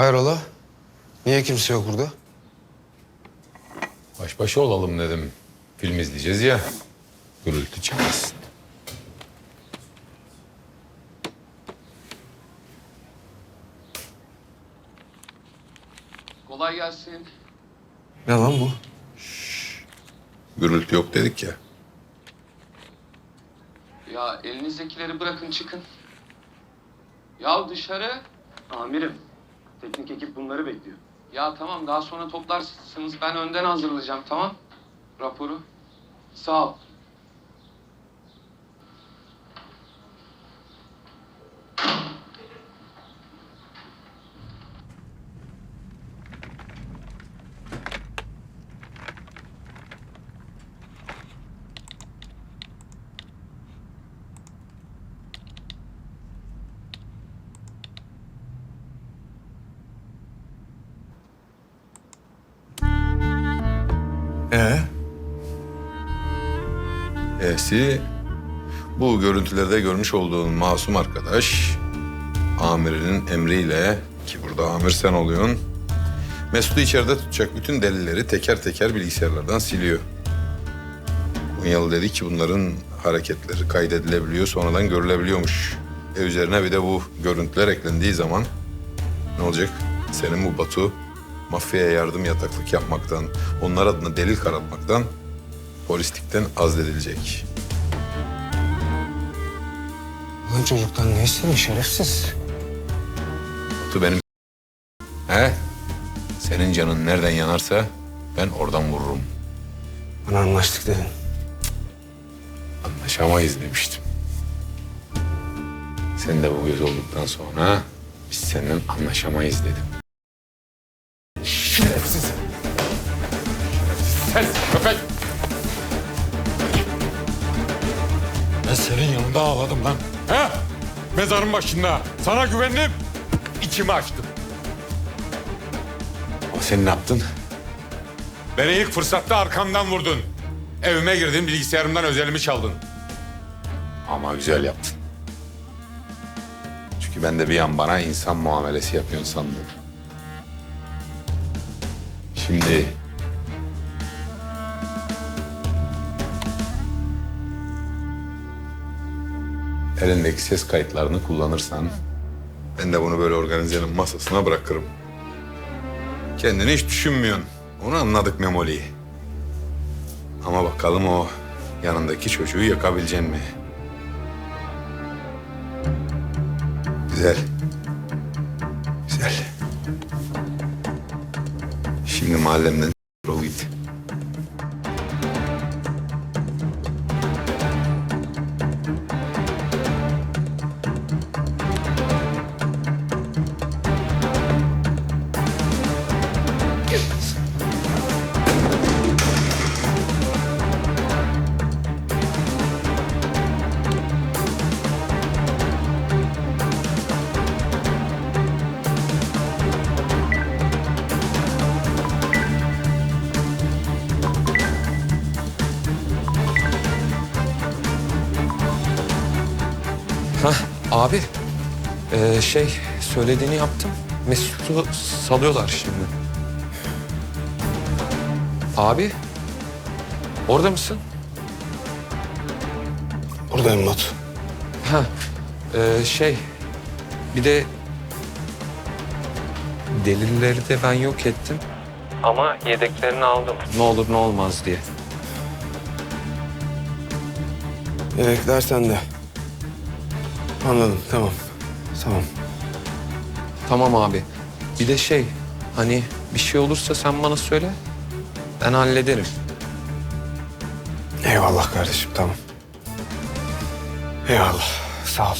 Hayrola? Niye kimse yok burada? Baş başa olalım dedim. Film izleyeceğiz ya. Gürültü çıkmasın. Kolay gelsin. Ne lan bu? Gürültü yok dedik ya. Ya elinizdekileri bırakın çıkın. Ya dışarı. Amirim, teknik ekip bunları bekliyor. Ya tamam daha sonra toplarsınız. Ben önden hazırlayacağım tamam. Raporu. Sağ ol. Ee? E'si bu görüntülerde görmüş olduğun masum arkadaş amirinin emriyle ki burada amir sen oluyorsun. Mesut'u içeride tutacak bütün delilleri teker teker bilgisayarlardan siliyor. Kunyalı dedi ki bunların hareketleri kaydedilebiliyor, sonradan görülebiliyormuş. E üzerine bir de bu görüntüler eklendiği zaman ne olacak? Senin bu Batu mafyaya yardım yataklık yapmaktan, onlar adına delil karartmaktan polislikten azledilecek. Lan çocuktan ne istedin şerefsiz? Batu benim... He? Senin canın nereden yanarsa ben oradan vururum. Bana anlaştık dedin. Anlaşamayız demiştim. Sen de bu göz olduktan sonra biz seninle anlaşamayız dedim. Köpek! Ben senin yanında ağladım lan. He? Mezarın başında. Sana güvendim. içimi açtım. Ama sen ne yaptın? Beni ilk fırsatta arkamdan vurdun. Evime girdin, bilgisayarımdan özelimi çaldın. Ama güzel yaptın. Çünkü ben de bir an bana insan muamelesi yapıyorsun sandım. Şimdi... Elindeki ses kayıtlarını kullanırsan... Ben de bunu böyle organizenin masasına bırakırım. Kendini hiç düşünmüyorsun. Onu anladık Memoli. Ama bakalım o yanındaki çocuğu yakabilecek mi? Güzel. Güzel. Şimdi mahallemden ol git. Hah abi ee, şey söylediğini yaptım. Mesut'u salıyorlar şimdi. Abi orada mısın? Buradayım Batu. Ha ee, şey bir de delilleri de ben yok ettim. Ama yedeklerini aldım. Ne olur ne olmaz diye. Yedekler sende. Anladım tamam. Tamam. Tamam abi. Bir de şey hani bir şey olursa sen bana söyle. Ben hallederim. Eyvallah kardeşim tamam. Eyvallah. Sağ ol.